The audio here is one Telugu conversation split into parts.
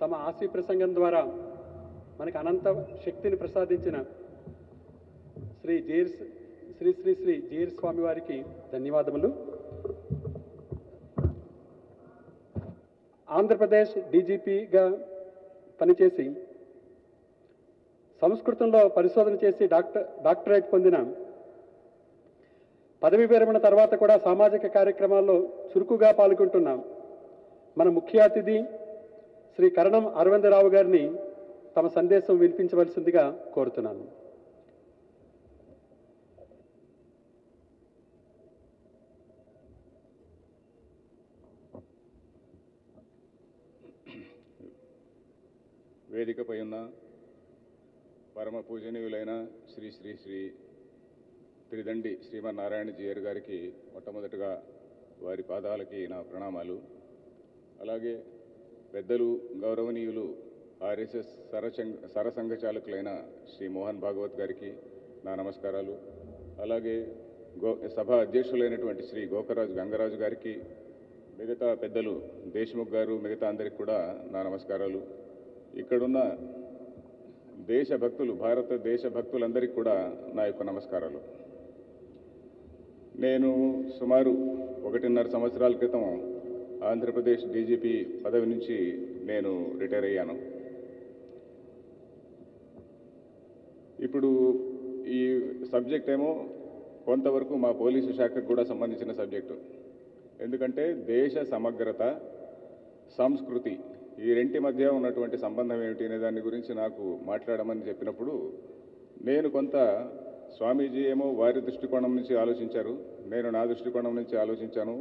తమ ఆశీ ప్రసంగం ద్వారా మనకు అనంత శక్తిని ప్రసాదించిన శ్రీ జీర్ శ్రీ శ్రీ శ్రీ జైర్ స్వామి వారికి ధన్యవాదములు. ఆంధ్రప్రదేశ్ డీజీపీగా పనిచేసి సంస్కృతంలో పరిశోధన చేసి డాక్టర్ డాక్టరేట్ పొందిన పదవి విరమణ తర్వాత కూడా సామాజిక కార్యక్రమాల్లో చురుకుగా పాల్గొంటున్నాం మన ముఖ్య అతిథి శ్రీ కరణం అరవిందరావు గారిని తమ సందేశం వినిపించవలసిందిగా కోరుతున్నాను. వేదికపై ఉన్న పరమ పూజనీయులైన శ్రీ శ్రీ శ్రీ త్రిదండి శ్రీమన్నారాయణ జీయర్ గారికి మొట్టమొదటగా వారి పాదాలకి నా ప్రణామాలు. అలాగే పెద్దలు గౌరవనీయులు ఆర్ఎస్ఎస్ సరసంఘ సరసంఘ చాలకులైన శ్రీ మోహన్ భాగవత్ గారికి నా నమస్కారాలు. అలాగే గో సభ అధ్యక్షులైనటువంటి శ్రీ గోకరాజు గంగరాజు గారికి మిగతా పెద్దలు దేశ్ముఖ్ గారు మిగతా అందరికి కూడా నా నమస్కారాలు. ఇక్కడున్న దేశభక్తులు భారత దేశభక్తులందరికీ కూడా నా యొక్క నమస్కారాలు. నేను సుమారు ఒకటిన్నర సంవత్సరాల క్రితం ఆంధ్రప్రదేశ్ డీజీపీ పదవి నుంచి నేను రిటైర్ అయ్యాను. ఇప్పుడు ఈ సబ్జెక్ట్ ఏమో కొంతవరకు మా పోలీసు శాఖకు కూడా సంబంధించిన సబ్జెక్టు. ఎందుకంటే దేశ సమగ్రత సంస్కృతి ఈ రెంటి మధ్య ఉన్నటువంటి సంబంధం ఏమిటి అనే దాని గురించి నాకు మాట్లాడమని చెప్పినప్పుడు నేను కొంత స్వామీజీ ఏమో వారి దృష్టికోణం నుంచి ఆలోచించారు నేను నా దృష్టికోణం నుంచి ఆలోచించాను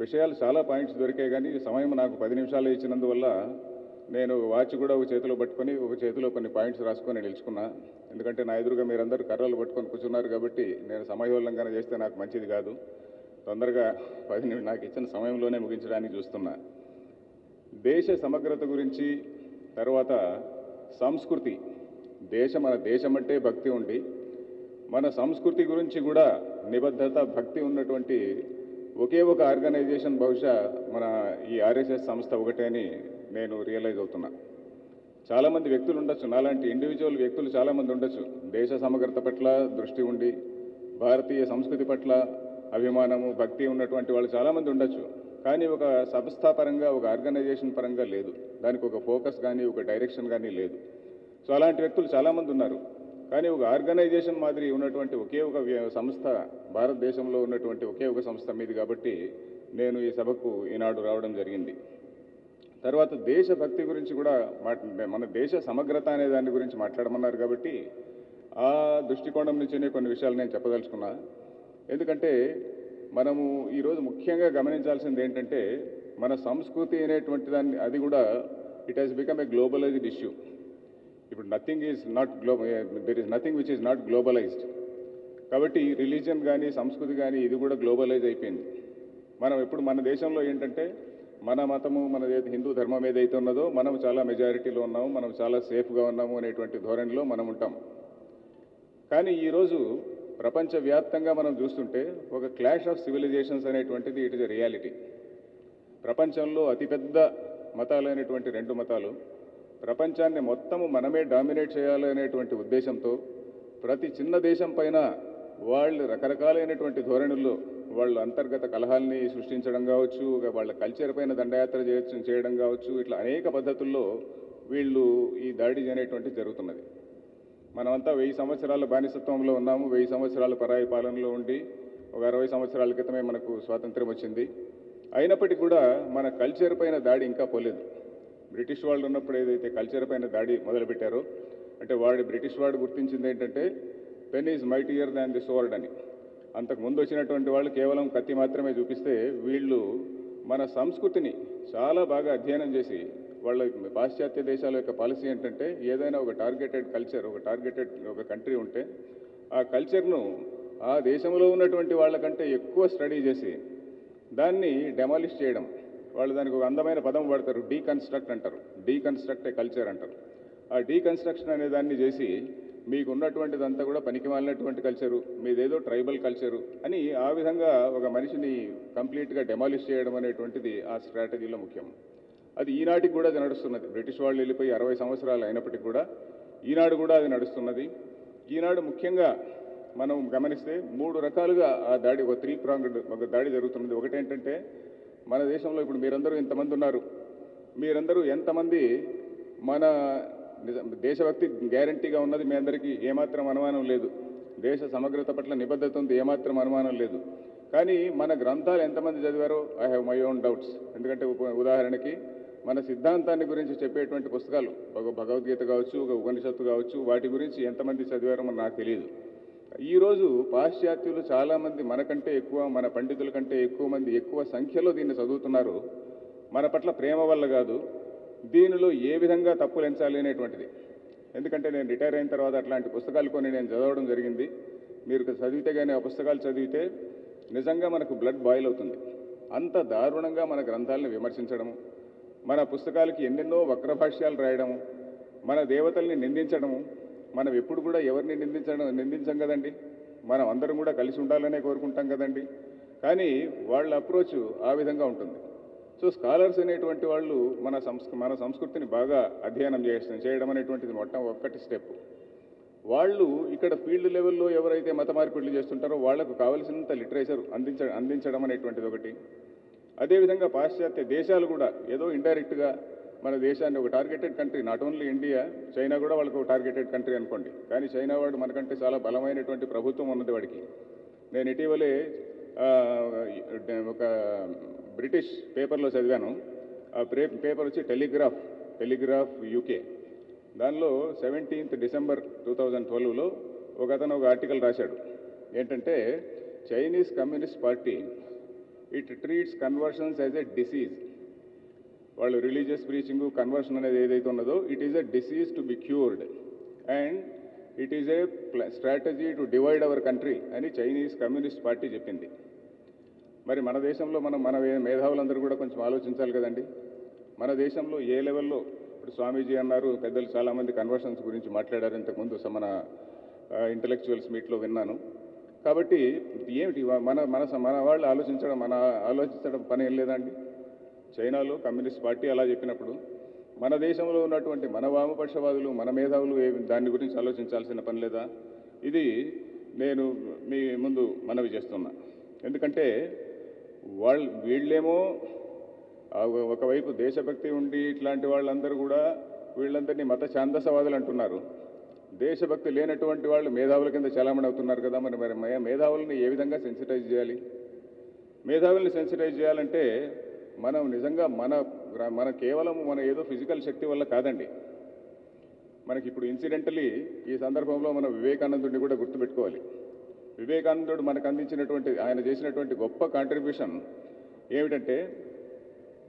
విషయాలు చాలా పాయింట్స్ దొరికాయి కానీ సమయం నాకు పది నిమిషాలు ఇచ్చినందువల్ల నేను వాచ్ కూడా ఒక చేతిలో పట్టుకొని ఒక చేతిలో కొన్ని పాయింట్స్ రాసుకొని నిలుచుకున్నా. ఎందుకంటే నా ఎదురుగా మీరందరూ కర్రలు పట్టుకొని కూర్చున్నారు కాబట్టి నేను సమయోల్లంఘన చేస్తే నాకు మంచిది కాదు. తొందరగా పది నిమి నాకు ఇచ్చిన సమయంలోనే ముగించడానికి చూస్తున్నా. దేశ సమగ్రత గురించి తర్వాత సంస్కృతి. దేశం మన దేశం అంటే భక్తి ఉండి మన సంస్కృతి గురించి కూడా నిబద్ధత భక్తి ఉన్నటువంటి ఒకే ఒక ఆర్గనైజేషన్ బహుశా మన ఈ ఆర్ఎస్ఎస్ సంస్థ ఒకటే అని నేను రియలైజ్ అవుతున్నా. చాలామంది వ్యక్తులు ఉండొచ్చు. నాలాంటి ఇండివిజువల్ వ్యక్తులు చాలామంది ఉండొచ్చు. దేశ సమగ్రత పట్ల దృష్టి ఉండి భారతీయ సంస్కృతి పట్ల అభిమానము భక్తి ఉన్నటువంటి వాళ్ళు చాలామంది ఉండొచ్చు. కానీ ఒక సంస్థాపరంగా ఒక ఆర్గనైజేషన్ పరంగా లేదు. దానికి ఒక ఫోకస్ కానీ ఒక డైరెక్షన్ కానీ లేదు. సో అలాంటి వ్యక్తులు చాలామంది ఉన్నారు. కానీ ఒక ఆర్గనైజేషన్ మాదిరి ఉన్నటువంటి ఒకే ఒక వ్య- సంస్థ భారతదేశంలో ఉన్నటువంటి ఒకే ఒక సంస్థ మీది కాబట్టి నేను ఈ సభకు ఈనాడు రావడం జరిగింది. తర్వాత దేశభక్తి గురించి కూడా మాట్లా మన దేశ సమగ్రత అనే దాని గురించి మాట్లాడమన్నారు కాబట్టి ఆ దృష్టికోణం నుంచినే కొన్ని విషయాలు నేను చెప్పదలుచుకున్నా. ఎందుకంటే మనము ఈరోజు ముఖ్యంగా గమనించాల్సింది ఏంటంటే మన సంస్కృతి అనేటువంటి దాన్ని అది కూడా it has become a globalised issue ఇప్పుడు nothing is not glo there is nothing which is not globalised కాబట్టి రిలీజియన్ కానీ సంస్కృతి కానీ ఇది కూడా గ్లోబలైజ్ అయిపోయింది. మనం ఇప్పుడు మన దేశంలో ఏంటంటే మన మతము మన హిందూ ధర్మం ఏదైతే ఉన్నదో మనం చాలా మెజారిటీలో ఉన్నాము మనం చాలా సేఫ్గా ఉన్నాము అనేటువంటి ధోరణిలో మనం ఉంటాం. కానీ ఈరోజు ప్రపంచవ్యాప్తంగా మనం చూస్తుంటే ఒక క్లాష్ ఆఫ్ సివిలైజేషన్స్ అనేటువంటిది ఇట్ ఇస్ ఎ రియాలిటీ ప్రపంచంలో అతిపెద్ద మతాలైనటువంటి రెండు మతాలు ప్రపంచాన్ని మొత్తము మనమే డామినేట్ చేయాలి అనేటువంటి ఉద్దేశంతో ప్రతి చిన్న దేశం పైన వాళ్ళు రకరకాలైనటువంటి ధోరణుల్లో వాళ్ళు అంతర్గత కలహాల్ని సృష్టించడం కావచ్చు వాళ్ళ కల్చర్ పైన దండయాత్ర చేయొచ్చు చేయడం కావచ్చు ఇట్లా అనేక పద్ధతుల్లో వీళ్ళు ఈ దాడి అనేటువంటి జరుగుతున్నది. మనమంతా వెయ్యి సంవత్సరాల బానిసత్వంలో ఉన్నాము వెయ్యి సంవత్సరాల పరాయి పాలనలో ఉండి ఒక అరవై సంవత్సరాల క్రితమే మనకు స్వాతంత్ర్యం వచ్చింది. అయినప్పటికీ కూడా మన కల్చర్ పైన దాడి ఇంకా పోలేదు. బ్రిటిష్ వాళ్ళు ఉన్నప్పుడు ఏదైతే కల్చర్ పైన దాడి మొదలుపెట్టారో అంటే వాడు బ్రిటిష్ వాడు గుర్తించింది ఏంటంటే pen is mightier than the sword అని. అంతకు ముందు వచ్చినటువంటి వాళ్ళు కేవలం కత్తి మాత్రమే చూపిస్తే వీళ్ళు మన సంస్కృతిని చాలా బాగా అధ్యయనం చేసి వాళ్ళ పాశ్చాత్య దేశాల యొక్క పాలసీ ఏంటంటే ఏదైనా ఒక టార్గెటెడ్ కల్చర్ ఒక టార్గెటెడ్ ఒక కంట్రీ ఉంటే ఆ కల్చర్ను ఆ దేశంలో ఉన్నటువంటి వాళ్ళకంటే ఎక్కువ స్టడీ చేసి దాన్ని డెమాలిష్ చేయడం. వాళ్ళు దానికి ఒక అందమైన పదం వాడతారు డీకన్స్ట్రక్ట్ అంటారు. డీకన్స్ట్రక్ట్ ఏ కల్చర్ అంటారు. ఆ డీకన్స్ట్రక్షన్ అనే దాన్ని చేసి మీకు ఉన్నటువంటిదంతా కూడా పనికి మాలినటువంటి కల్చరు మీదేదో ట్రైబల్ కల్చరు అని ఆ విధంగా ఒక మనిషిని కంప్లీట్గా డెమాలిష్ చేయడం అనేటువంటిది ఆ స్ట్రాటజీలో ముఖ్యం. అది ఈనాటికి కూడా అది నడుస్తున్నది. బ్రిటిష్ వాళ్ళు వెళ్ళిపోయి అరవై సంవత్సరాలు అయినప్పటికీ కూడా ఈనాడు కూడా అది నడుస్తున్నది. ఈనాడు ముఖ్యంగా మనం గమనిస్తే మూడు రకాలుగా ఆ దాడి ఒక త్రీ ప్రాంగ్డ్ ఒక దాడి జరుగుతున్నది. ఒకటేంటంటే మన దేశంలో ఇప్పుడు మీరందరూ ఇంతమంది ఉన్నారు. మీరందరూ ఎంతమంది మన దేశభక్తి గ్యారంటీగా ఉన్నది మీ అందరికీ ఏమాత్రం అనుమానం లేదు. దేశ సమగ్రత పట్ల నిబద్ధత ఉంది ఏమాత్రం అనుమానం లేదు. కానీ మన గ్రంథాలు ఎంతమంది చదివారో I have my own doubts. ఎందుకంటే ఉదాహరణకి మన సిద్ధాంతాన్ని గురించి చెప్పేటువంటి పుస్తకాలు ఒక భగవద్గీత కావచ్చు ఒక ఉపనిషత్తు కావచ్చు వాటి గురించి ఎంతమంది చదివారో మనకు నాకు తెలియదు ఈరోజు పాశ్చాత్యులు చాలామంది మనకంటే ఎక్కువ మన పండితుల కంటే ఎక్కువ మంది ఎక్కువ సంఖ్యలో దీన్ని చదువుతున్నారు. మన పట్ల ప్రేమ వల్ల కాదు దీనిలో ఏ విధంగా తప్పులు ఎంచాలి అనేటువంటిది. ఎందుకంటే నేను రిటైర్ అయిన తర్వాత అట్లాంటి పుస్తకాలు కొన్ని నేను చదవడం జరిగింది. మీరు చదివితే కానీ ఆ పుస్తకాలు చదివితే నిజంగా మనకు బ్లడ్ బాయిల్ అవుతుంది. అంత దారుణంగా మన గ్రంథాలను విమర్శించడము మన పుస్తకాలకి ఎన్నెన్నో వక్రభాష్యాలు రాయడము మన దేవతల్ని నిందించడము మనం ఎప్పుడు కూడా ఎవరిని నిందించడం నిందించం కదండి. మనం అందరం కూడా కలిసి ఉండాలనే కోరుకుంటాం కదండి. కానీ వాళ్ళ అప్రోచ్ ఆ విధంగా ఉంటుంది. సో స్కాలర్స్ అనేటువంటి వాళ్ళు మన సంస్ మన సంస్కృతిని బాగా అధ్యయనం చేస్తాం చేయడం అనేటువంటిది మొట్ట ఒక్కటి స్టెప్. వాళ్ళు ఇక్కడ ఫీల్డ్ లెవెల్లో ఎవరైతే మత మార్పిడులు చేస్తుంటారో వాళ్ళకు కావలసినంత లిటరేచర్ అందించ అందించడం అనేటువంటిది ఒకటి. అదేవిధంగా పాశ్చాత్య దేశాలు కూడా ఏదో ఇండైరెక్ట్గా మన దేశాన్ని ఒక targeted country not only India China కూడా వాళ్ళకు ఒక టార్గెటెడ్ కంట్రీ అనుకోండి. కానీ చైనా వాడు మనకంటే చాలా బలమైనటువంటి ప్రభుత్వం ఉన్నది వాడికి. నేను ఇటీవలే ఒక బ్రిటిష్ పేపర్లో చదివాను. ఆ ప్రే పేపర్ వచ్చి టెలిగ్రాఫ్ టెలిగ్రాఫ్ యూకే దానిలో సెవెంటీన్త్ డిసెంబర్ టూ థౌజండ్ ట్వెల్వ్లో ఒక అతను ఒక ఆర్టికల్ రాశాడు. ఏంటంటే Chinese Communist Party it treats conversions as a disease వాళ్ళు రిలీజియస్ ప్రీచింగ్ కన్వర్షన్ అనేది ఏదైతే ఉన్నదో it is a disease to be cured and it is a strategy to divide our country అని చైనీస్ కమ్యూనిస్ట్ పార్టీ చెప్పింది. మరి మన దేశంలో మనం మన మేధావులందరూ కూడా కొంచెం ఆలోచించాలి కదండి. మన దేశంలో ఏ లెవెల్లో ఇప్పుడు స్వామీజీ అన్నారు పెద్దలు చాలామంది కన్వర్షన్స్ గురించి మాట్లాడారు ఇంతకుముందు మన ఇంటలెక్చువల్స్ మీట్లో విన్నాను. కాబట్టి ఏమిటి మన మన మన వాళ్ళు ఆలోచించడం మన ఆలోచించడం పని ఏం లేదండి? చైనాలో కమ్యూనిస్ట్ పార్టీ అలా చెప్పినప్పుడు మన దేశంలో ఉన్నటువంటి మన వామపక్షవాదులు మన మేధావులు ఏ దాని గురించి ఆలోచించాల్సిన పని లేదా? ఇది నేను మీ ముందు మనవి చేస్తున్నా. ఎందుకంటే వాళ్ళు వీళ్ళేమో ఆ ఒక- ఒకవైపు దేశభక్తి ఉండి ఇట్లాంటి వాళ్ళందరూ కూడా వీళ్ళందరినీ మత ఛాందసవాదులు అంటున్నారు. దేశభక్తి లేనటువంటి వాళ్ళు మేధావుల కింద చలామణి అవుతున్నారు కదా మరి మరి మే- మేధావుల్ని ఏ విధంగా సెన్సిటైజ్ చేయాలి? మేధావుల్ని సెన్సిటైజ్ చేయాలంటే మనం నిజంగా మన మన కేవలం మన ఏదో ఫిజికల్ శక్తి వల్ల కాదండి. మనకి ఇప్పుడు ఇన్సిడెంటలీ ఈ సందర్భంలో మన వివేకానందుడిని కూడా గుర్తుపెట్టుకోవాలి. వివేకానందుడు మనకు అందించినటువంటి ఆయన చేసినటువంటి గొప్ప కాంట్రిబ్యూషన్ ఏమిటంటే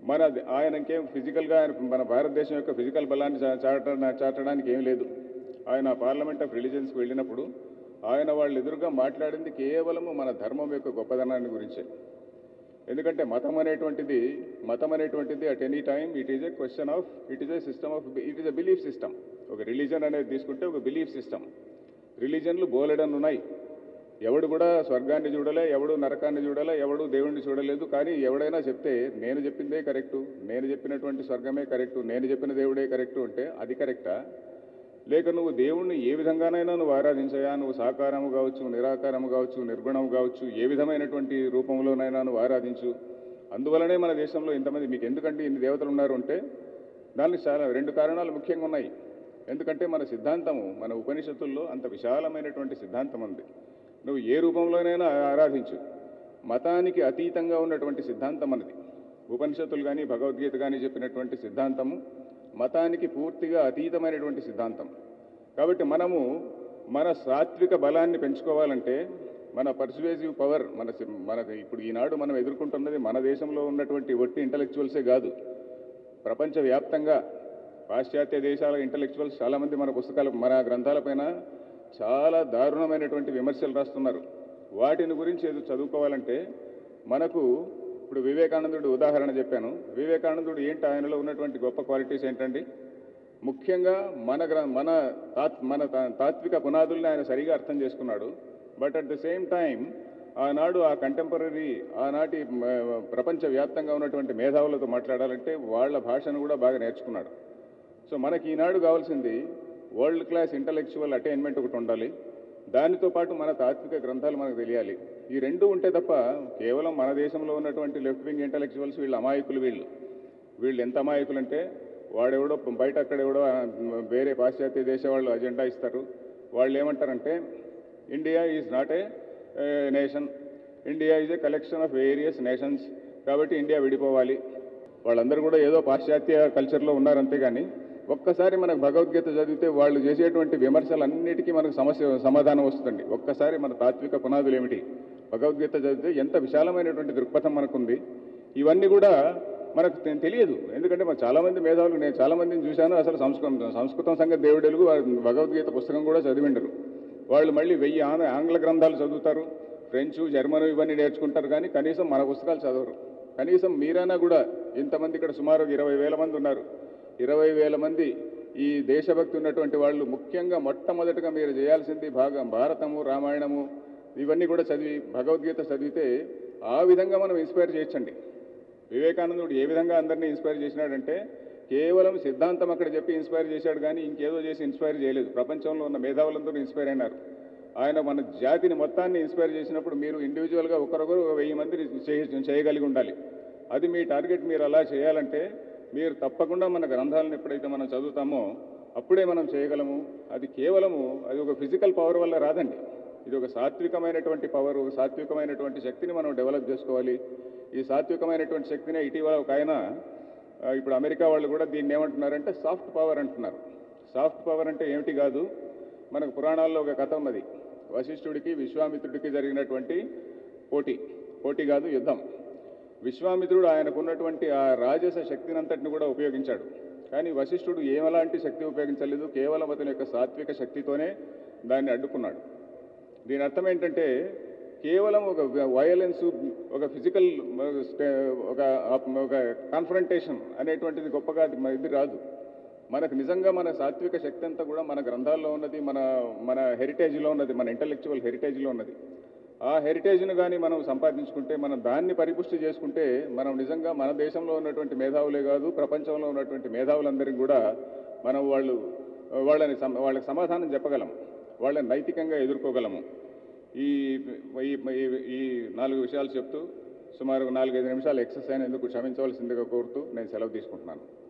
మన ఆయనకేం ఫిజికల్గా ఆయన మన భారతదేశం యొక్క ఫిజికల్ బలాన్ని చా- చాట చాటడానికి ఏం లేదు. ఆయన పార్లమెంట్ ఆఫ్ రిలీజన్స్కి వెళ్ళినప్పుడు ఆయన వాళ్ళు ఎదురుగా మాట్లాడింది కేవలము మన ధర్మం యొక్క గొప్పదనాన్ని గురించే. ఎందుకంటే మతం అనేటువంటిది మతం అనేటువంటిది at any time it is a question of it is a system of it is a belief system ఒక రిలీజన్ అనేది తీసుకుంటే ఒక బిలీఫ్ సిస్టమ్ రిలీజన్లు బోలెడన్ ఉన్నాయి. ఎవడు కూడా స్వర్గాన్ని చూడలే ఎవడు నరకాన్ని చూడలే ఎవడు దేవుణ్ణి చూడలేదు. కానీ ఎవడైనా చెప్తే నేను చెప్పిందే కరెక్టు నేను చెప్పినటువంటి స్వర్గమే కరెక్టు నేను చెప్పిన దేవుడే కరెక్టు అంటే అది కరెక్టా లేక నువ్వు దేవుణ్ణి ఏ విధంగానైనా నువ్వు ఆరాధించయా? నువ్వు సాకారము కావచ్చు నిరాకారము కావచ్చు నిర్గుణం కావచ్చు ఏ విధమైనటువంటి రూపంలోనైనా నువ్వు ఆరాధించు. అందువలనే మన దేశంలో ఇంతమంది మీకు ఎందుకంటే ఇన్ని దేవతలు ఉన్నారు అంటే దానికి చాలా రెండు కారణాలు ముఖ్యంగా ఉన్నాయి. ఎందుకంటే మన సిద్ధాంతము మన ఉపనిషత్తుల్లో అంత విశాలమైనటువంటి సిద్ధాంతం ఉంది. నువ్వు ఏ రూపంలోనైనా ఆరాధించు. మతానికి అతీతంగా ఉన్నటువంటి సిద్ధాంతం మనది ఉపనిషత్తులు కానీ భగవద్గీత కానీ చెప్పినటువంటి సిద్ధాంతము మతానికి పూర్తిగా అతీతమైనటువంటి సిద్ధాంతం. కాబట్టి మనము మన సాత్విక బలాన్ని పెంచుకోవాలంటే మన పర్సువేజివ్ పవర్ మన మన ఇప్పుడు ఈనాడు మనం ఎదుర్కొంటున్నది మన దేశంలో ఉన్నటువంటి ఒట్టి ఇంటలెక్చువల్సే కాదు. ప్రపంచవ్యాప్తంగా పాశ్చాత్య దేశాల ఇంటలెక్చువల్స్ చాలామంది మన పుస్తకాలు మన గ్రంథాలపైన చాలా దారుణమైనటువంటి విమర్శలు రాస్తున్నారు. వాటిని గురించి ఏదో చదువుకోవాలంటే మనకు ఇప్పుడు వివేకానందుడు ఉదాహరణ చెప్పాను. వివేకానందుడు ఏంటి? ఆయనలో ఉన్నటువంటి గొప్ప క్వాలిటీస్ ఏంటండి? ముఖ్యంగా మన గ్ర మన తాత్ మన తా- తాత్విక పునాదుల్ని ఆయన సరిగా అర్థం చేసుకున్నాడు. But at the same time ఆనాడు ఆ కంటెంపరీ ఆనాటి ప్రపంచవ్యాప్తంగా ఉన్నటువంటి మేధావులతో మాట్లాడాలంటే వాళ్ళ భాషను కూడా బాగా నేర్చుకున్నాడు. సో మనకి ఈనాడు కావాల్సింది వరల్డ్ క్లాస్ ఇంటలెక్చువల్ అటైన్మెంట్ ఒకటి ఉండాలి. దానితో పాటు మన తాత్విక గ్రంథాలు మనకు తెలియాలి. ఈ రెండు ఉంటే తప్ప కేవలం మన దేశంలో ఉన్నటువంటి లెఫ్ట్ వింగ్ ఇంటలెక్చువల్స్ వీళ్ళు అమాయకులు వీళ్ళు. వీళ్ళు ఎంత అమాయకులు అంటే వాడెవడో బయట అక్కడెవడో వేరే పాశ్చాత్య దేశ వాళ్ళు అజెండా ఇస్తారు. వాళ్ళు ఏమంటారంటే India is not a nation. India is a collection of various nations. కాబట్టి ఇండియా విడిపోవాలి. వాళ్ళందరూ కూడా ఏదో పాశ్చాత్య కల్చర్లో ఉన్నారంతే కానీ ఒక్కసారి మనకు భగవద్గీత చదివితే వాళ్ళు చేసేటువంటి విమర్శలన్నిటికీ మనకు సమస్య సమాధానం వస్తుందండి. ఒక్కసారి మన తాత్విక పునాదులు ఏమిటి? భగవద్గీత చదివితే ఎంత విశాలమైనటువంటి దృక్పథం మనకుంది. ఇవన్నీ కూడా మనకు తెలియదు. ఎందుకంటే మన చాలామంది మేధావులు నేను చాలామందిని చూశాను అసలు సంస్కృతం సంస్కృతం సంగతి దేవుడెలుగు భగవద్గీత పుస్తకం కూడా చదివిండరు. వాళ్ళు మళ్ళీ వెయ్యి ఆంగ్ల ఆంగ్ల గ్రంథాలు చదువుతారు ఫ్రెంచు జర్మను ఇవన్నీ నేర్చుకుంటారు కానీ కనీసం మన పుస్తకాలు చదవరు. కనీసం మీరైనా కూడా ఇంతమంది ఇక్కడ సుమారు ఇరవై వేల మంది ఉన్నారు. ఇరవై వేల మంది ఈ దేశభక్తి ఉన్నటువంటి వాళ్ళు ముఖ్యంగా మొట్టమొదటిగా మీరు చేయాల్సింది భాగం భారతము రామాయణము ఇవన్నీ కూడా చదివి భగవద్గీత చదివితే ఆ విధంగా మనం ఇన్స్పైర్ చేయొచ్చండి. వివేకానందుడు ఏ విధంగా అందరినీ ఇన్స్పైర్ చేసినాడంటే కేవలం సిద్ధాంతం అక్కడ చెప్పి ఇన్స్పైర్ చేశాడు కానీ ఇంకేదో చేసి ఇన్స్పైర్ చేయలేదు. ప్రపంచంలో ఉన్న మేధావులందరూ ఇన్స్పైర్ అయినారు. ఆయన మన జాతిని మొత్తాన్ని ఇన్స్పైర్ చేసినప్పుడు మీరు ఇండివిజువల్గా ఒకరొకరు ఒక వెయ్యి మందిని చేయగలిగి ఉండాలి. అది మీ టార్గెట్ మీరు అలా చేయాలంటే మీరు తప్పకుండా మన గ్రంథాలను ఎప్పుడైతే మనం చదువుతామో అప్పుడే మనం చేయగలము. అది కేవలము అది ఒక ఫిజికల్ పవర్ వల్ల రాదండి. ఇది ఒక సాత్వికమైనటువంటి పవర్ సాత్వికమైనటువంటి శక్తిని మనం డెవలప్ చేసుకోవాలి. ఈ సాత్వికమైనటువంటి శక్తిని ఇటీవల ఒక ఆయన ఇప్పుడు అమెరికా వాళ్ళు కూడా దీన్ని ఏమంటున్నారంటే సాఫ్ట్ పవర్ అంటున్నారు. సాఫ్ట్ పవర్ అంటే ఏమిటి కాదు? మనకు పురాణాల్లో ఒక కథ ఉన్నది. వశిష్ఠుడికి విశ్వామిత్రుడికి జరిగినటువంటి పోటీ. పోటీ కాదు యుద్ధం. విశ్వామిత్రుడు ఆయనకున్నటువంటి ఆ రాజస శక్తినంతటిని కూడా ఉపయోగించాడు. కానీ వశిష్ఠుడు ఏమలాంటి శక్తి ఉపయోగించలేదు కేవలం అతని యొక్క సాత్విక శక్తితోనే దాన్ని అడ్డుకున్నాడు. దీని అర్థం ఏంటంటే కేవలం ఒక వయలెన్స్ ఒక ఫిజికల్ ఒక ఒక కాన్ఫరంటేషన్ అనేటువంటిది గొప్పగా ఇది రాదు. మనకు నిజంగా మన సాత్విక శక్తి అంతా కూడా మన గ్రంథాల్లో ఉన్నది మన మన హెరిటేజ్లో ఉన్నది మన ఇంటలెక్చువల్ హెరిటేజ్లో ఉన్నది. ఆ హెరిటేజ్ను కానీ మనం సంపాదించుకుంటే మనం దాన్ని పరిపుష్టి చేసుకుంటే మనం నిజంగా మన దేశంలో ఉన్నటువంటి మేధావులే కాదు ప్రపంచంలో ఉన్నటువంటి మేధావులందరికీ కూడా మనం వాళ్ళు వాళ్ళని వాళ్ళకి సమాధానం చెప్పగలం. వాళ్ళని నైతికంగా ఎదుర్కోగలము. ఈ ఈ- ఈ- ఈ నాలుగు విషయాలు చెప్తూ సుమారు నాలుగైదు నిమిషాలు ఎక్సర్సైజ్ ఎందుకు క్షమించవలసిందిగా కోరుతూ నేను సెలవు తీసుకుంటున్నాను.